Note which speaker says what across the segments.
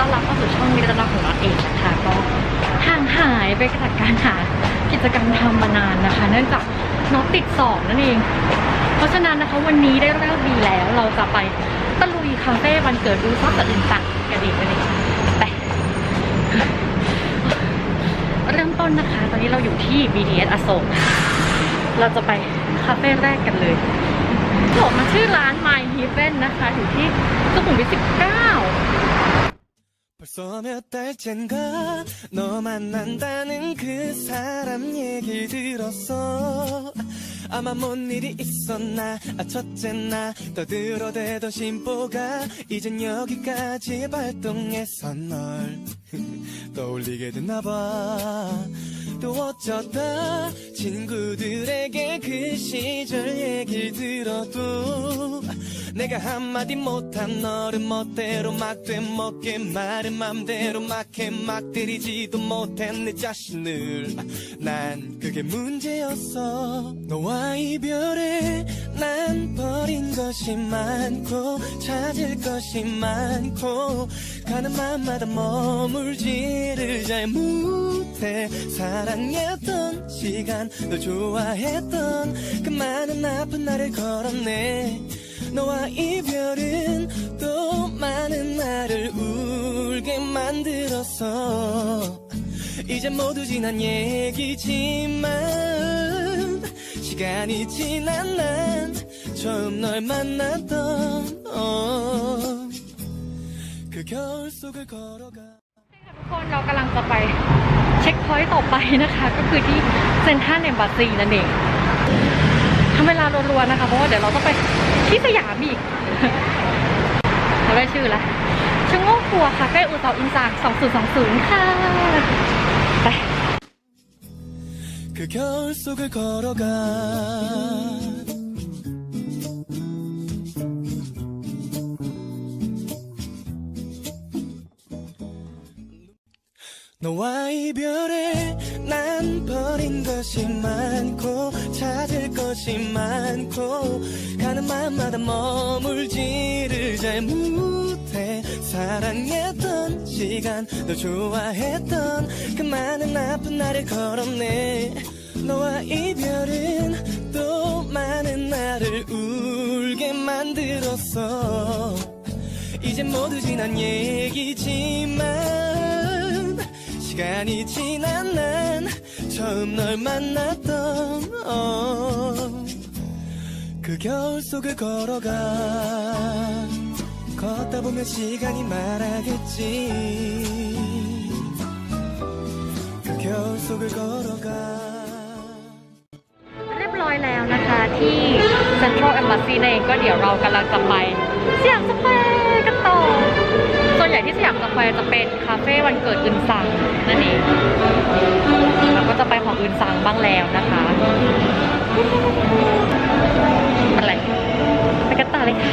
Speaker 1: ต้อนรับเข้าสู่ช่องมิตรรักของเราเองนะคะก็ห่างหายไปจากการหากิจกรรมทำมานานนะคะ เนื่องจากน้องติดสอบนั่นเอง เพราะฉะนั้นนะคะวันนี้ได้เลิกดีแล้ว เราจะไปตะลุยคาเฟ่วันเกิดดูซอกกับอื่นต่างกันอีกนั่นเองไปเริ่มต้นนะคะ ตอนนี้เราอยู่ที่ BTS อโศกเราจะไปคาเฟ่แรกกันเลยผมมันชื่อร้าน My Heaven นะคะอยู่ที่สุขุมวิท19
Speaker 2: 벌써 몇 달째인가? 너 만난다는 그 사람 얘기 들었어. 아마 뭔 일이 있었나? 아 첫째 나 떠들어대던 심보가 이젠 여기까지 발동해서 널 떠올리게 됐나봐 또 어쩌다 친구들에게 그 시절 얘길 들어도 내가 한마디 못한 너를 멋대로 막돼 먹게 말은 맘대로 막해 막 때리지도 못한 내 자신을. 난 그게 문제였어. 너와 이별에 난 버린 것이 많고 찾을 것이 많고 가는 맘마다 머물지를 잘 못해 사랑했던 시간 널 좋아했던 그 많은 아픈 날을 걸었네 너와 이별은 또 많은 나를 울게 만들었어 이제 모두 지난 얘기지만 시간이 지난 난 처음 널 만났던 어, 그 겨울 속을 걸어가
Speaker 1: ทุกคนเรากำลังจะไปเ ช็คพอยต์ต่อไปนะคะ ก็คือที่เซนทรัลเอมบาซีนั่นเองทำเวลารัวๆนะคะ เพราะว่าเดี๋ยวเราต้องไปที่สยามอีก เราได้ชื่อแล้วชะโงกครัวค่ะใกล้อู่เต่าอินซาง2020 ค่ะ ไป
Speaker 2: 그 겨울 속을 걸어가 이별에 난 버린 것이 많고 찾을 것이 많고 가는 맘마다 머물지를 잘 못해 사랑했던 시간 널 좋아했던 그 많은 아픈 날을 걸었네. 너와 이별은 또 많은 나를 울게 만들었어. 이제 모두 지난 얘기지만 시간이 지난 난 처음 널 만났던 어, 그 겨울 속을 걸어가 걷다 보면 시간이 말하겠지 그 겨울 속을 걸어가
Speaker 1: เรียบร้อยแล้วนะคะที่เซ็นทรัลแอมบาซีนั่นเองก็เดี๋ยวเรากำลังจะไปสยามสแควร์กันต่อ ส่ วนใหญ่ที่สยามสแควร์จะเป็นคาเฟ่วันเกิดอึนซังนั่นเองเราก็จะไปของอึนซังบ้างแล้วนะคะอะไรไปกันต่อเลยค่ะ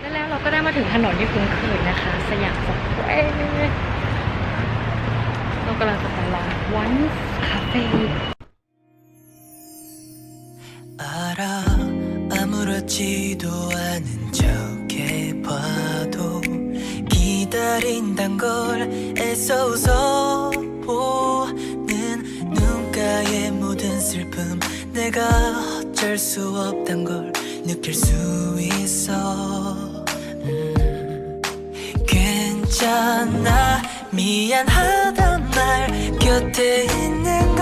Speaker 1: และแล้วเราก็ได้มาถึงถนนที่คุ้นเคยนะคะ สยามสแควร์เรากำลังจะไปลองวันคาเฟ่
Speaker 3: 알아. 아무렇지도 않은 척 해 봐도 기다린단 걸 애써 웃어 보는 눈가의 모든 슬픔. 내가 어쩔 수 없단 걸 느낄 수 있어. 음, 괜찮아. 미안하단 말 곁에 있는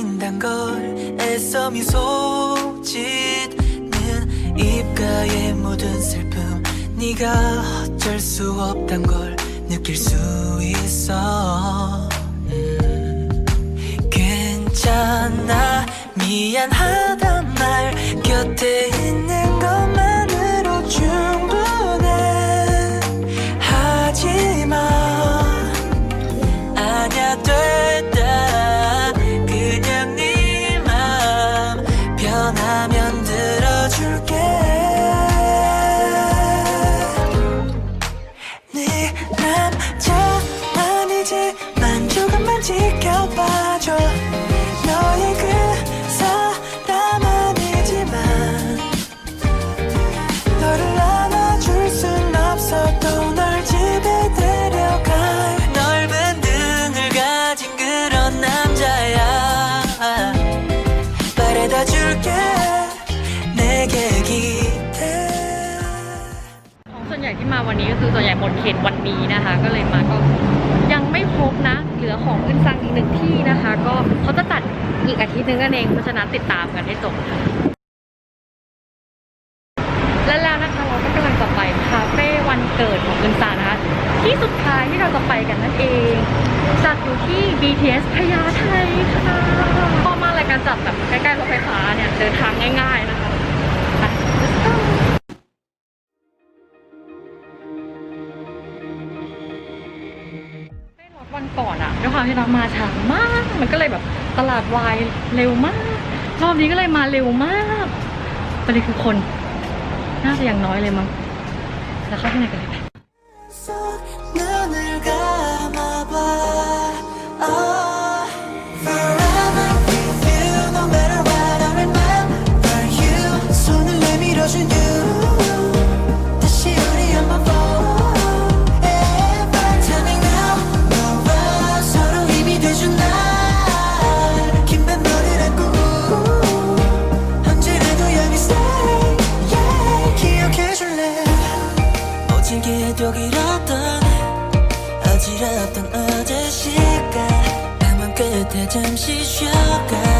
Speaker 3: 딴걸 애써 미소 짓는 입가에 묻은 슬픔. 네가 어쩔 수 없단 걸 느낄 수 있어. 음, 괜찮아. 미안하단 변하면 들어줄게
Speaker 1: ญ่ที่มาวันนี้ก็คือส่วนใหญ่หมดเขตวันนี้นะคะ ก็เลยมาก็ยังไม่ครบนะ เหลือของอึนซังอีกหนึ่งที่นะคะ ก็เขาจะจัดอีกอาทิตย์หนึงนั่นเองเพราะฉะนั้นติดตามกันให้จบและแล้วนะคะเราก็กำลังจะไปคาเฟ่วันเกิดของอึนซังนะคะที่สุดท้ายที่เราจะไปกันนั่นเองจัดอยู่ที่ BTS พญาไทค่ะพอมากเลยการจัดแบบใกล้ๆรถไฟฟ้าเนี่ยเดินทางง่าย ๆนะคะ วันก่อนอะด้วยความที่เรามาช้ามาก มันก็เลยแบบตลาดวายเร็วมาก รอบนี้ก็เลยมาเร็วมากประเด็นคือคน น่าจะยังน้อยเลยมั้งแล้วเข้าที่ไหนกันเลย
Speaker 3: 끝에 잠시 쉬어가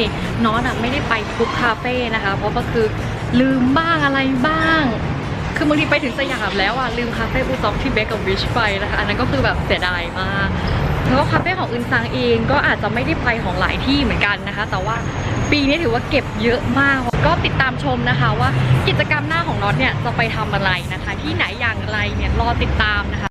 Speaker 1: นี่นเององอะไม่ได้ไปทุกคาเฟ่นะคะ เพราะก็คือลืมบ้างอะไรบ้าง คือบางทีไปถึงสยามแล้วอะลืมคาเฟ่อูซอกที่เบคกับวิชไปนะคะ อันนั้นก็คือแบบเสียดายมากแล้วก็คาเฟ่ของอึนซังเองก็อาจจะไม่ได้ไปของหลายที่เหมือนกันนะคะ แต่ว่าปีนี้ถือว่าเก็บเยอะมาก ก็ติดตามชมนะคะว่ากิจกรรมหน้าของน็อตเนี่ยจะไปทำอะไรนะคะ ที่ไหนอย่างไรเนี่ยรอติดตามนะคะ